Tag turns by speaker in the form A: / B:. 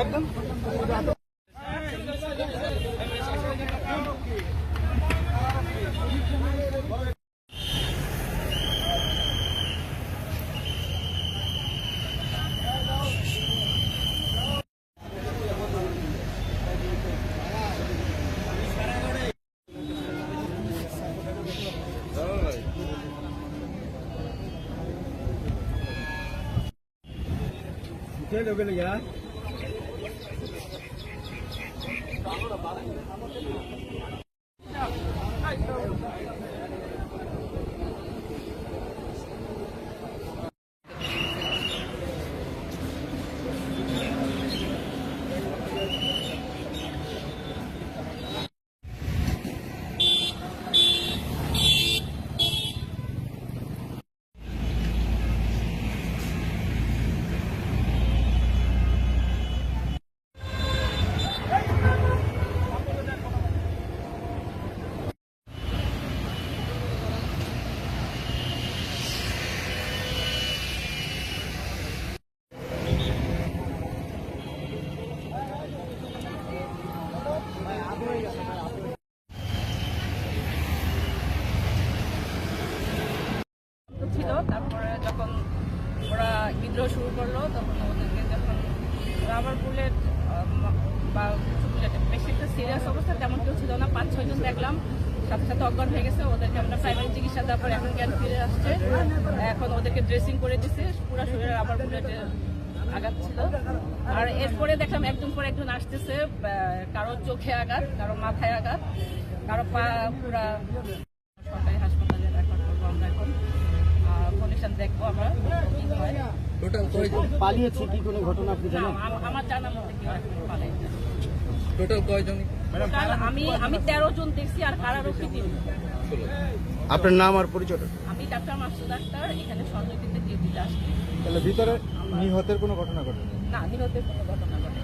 A: একদম ছিল তারপরে যখন ওরা বিদ্রোহ শুরু করল, তখন ওদেরকে যখন রাবার বুলেট বা বুলেট বেশি একটা সিরিয়াস অবস্থা তেমন কেউ ছিল না। পাঁচ ছয়জন দেখলাম। সাথে সাথে অজ্ঞান হয়ে গেছে। ওদেরকে আমরা প্রাইমারি চিকিৎসা দেওয়ার পর এখন জ্ঞান ফিরে আসছে। এখন ওদেরকে ড্রেসিং করে দিছে। পুরো শরীরে রাবার বুলেটের আঘাত ছিল। আর এরপরে দেখলাম একজন পর একজন আসতেছে কারও চোখে আঘাত, কারও মাথায় আঘাত, কারও পা পুরা দেখব আমরা কি হয়।
B: টোটাল কয়জন
C: পালিয়েছে কি কোনো ঘটনা আপনি জানেন?
A: আমার জানার মধ্যে কেউ এখন পালাইছে
B: টোটাল কয়জন
A: আমি আমি তেরো জন দেখছি আর কারারক্ষী তিন
C: আপনার নাম আর পরিচয়টা?
A: আমি ডাক্তার মাসুদ আক্তার এখানে সহযোগিতা ডিউটিতে আসছি।
C: তাহলে ভিতরে নিহতের কোনো ঘটনা ঘটেনি?
A: না নিহতের কোনো ঘটনা ঘটে